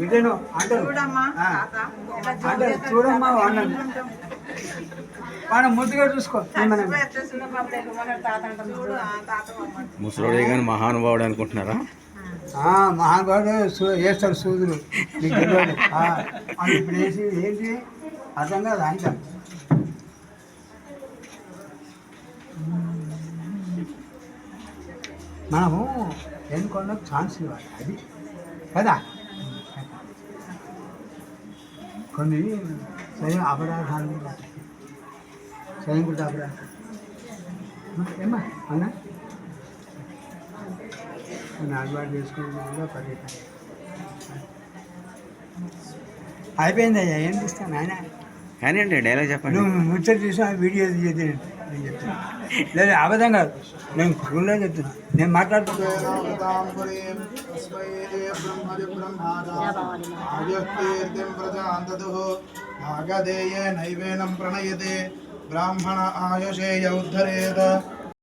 ఇదేను అంటారు అంటారు చూడమ్మా అన్నది మనం ముద్దుగా చూసుకో. ముసలోడే కానీ మహానుభావుడు అనుకుంటున్నారా? ఆ, మహానుభావుడు వేస్తాడు సూదులు. ఇప్పుడు వేసి ఏంటి అర్థం కాదు అంట మనము ఎన్నుకోవడం ఛాన్స్ ఇవ్వాలి అది. కదా? కొన్ని స్వయం అపరాధాలు ఉంటాయి. స్వయం కూడా అపరాధం ఏమ్మా అన్నా కొన్ని అలవాటు చేసుకుని పది అయిపోయింది అయ్యా ఏం తీస్తాను ఆయన కానీ అంటే డైలాగ్ చెప్పండి నువ్వు ముచ్చట చూసా వీడియో తీయదు నేను చెప్తున్నా లేదు అబద్ధం కాదు నేను స్కూల్లో చెప్తున్నా నేను మాట్లాడుతున్నా భాగదేయ నైవేనం ప్రణయతే బ్రాహ్మణ ఆయుషేయ ఉద్ధరేత